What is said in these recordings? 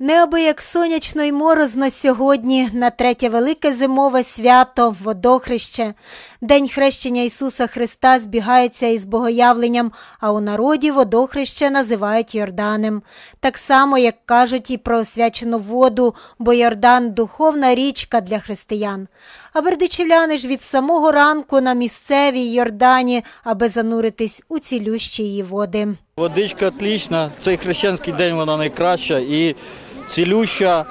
Неабияк сонячно й морозно сьогодні на третє велике зимове свято водохреще. День хрещення Ісуса Христа збігається із богоявленням, а у народі водохреще називають Йорданем. Так само, як кажуть і про освячену воду, бо Йордан духовна річка для християн. А бердичівляни ж від самого ранку на місцевій Йордані, аби зануритись у цілющі її води. Водичка отлічна, цей хрещенський день вона найкраща і цілюща,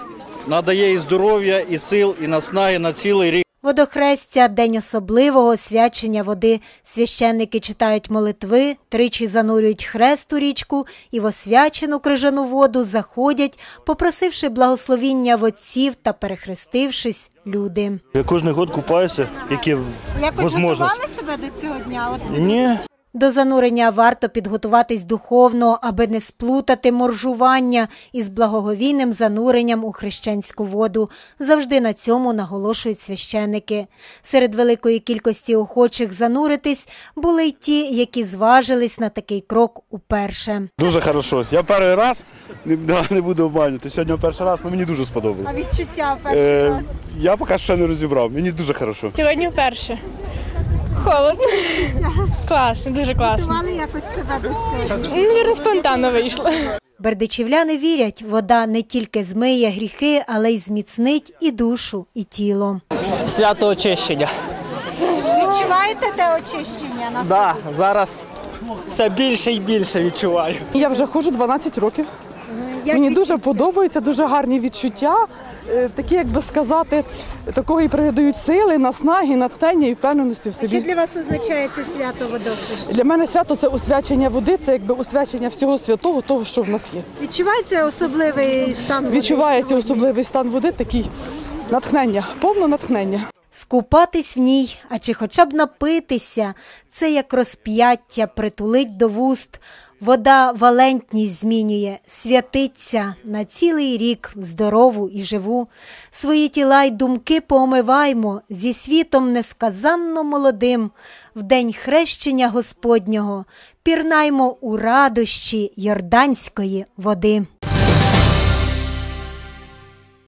надає і здоров'я, і сил, і наснаги на цілий рік. Водохрестя – день особливого освячення води. Священники читають молитви, тричі занурюють хрест у річку і в освячену крижану воду заходять, попросивши благословіння в отців та перехрестившись люди. Я кожен год купаюся, які Якось можливість. готували себе до цього дня? От Ні, До занурення варто підготуватись духовно, аби не сплутати моржування із благоговійним зануренням у хрещенську воду. Завжди на цьому наголошують священики. Серед великої кількості охочих зануритись були й ті, які зважились на такий крок уперше. дуже хорошо. Я перший раз не, буду обманювати. Сьогодні перший раз, але мені дуже сподобалось. відчуття Е, я поки що не розібрав. Мені дуже хорошо. Сьогодні вперше. Холодно. Класно, дуже класно. Мали якось себе до цього. Навірно, спонтанно вийшло. Бердичівляни вірять, вода не тільки змиє гріхи, але й зміцнить і душу, і тіло. свято очищення. Відчуваєте те очищення на Да, зараз все більше і більше відчуваю. Я вже ходжу 12 років. Мені дуже подобається, дуже гарні відчуття. Е, Такі, як би сказати, такого і придають сили, наснаги, натхнення і впевненості в Що собі. для вас означає це свято водохреща? Для мене свято це освячення води, це якби освячення всього святого, того, що в нас є. Відчувається особливий стан води Відчувається особливий стан води, такий натхнення, повне натхнення. Скупатись в ній, а чи хоча б напитися, це як розп'яття притулить до вуст. Вода валентність змінює, святиться на цілий рік здорову і живу. Свої тіла й думки поомиваймо зі світом несказанно молодим. В день хрещення Господнього пірнаймо у радощі йорданської води.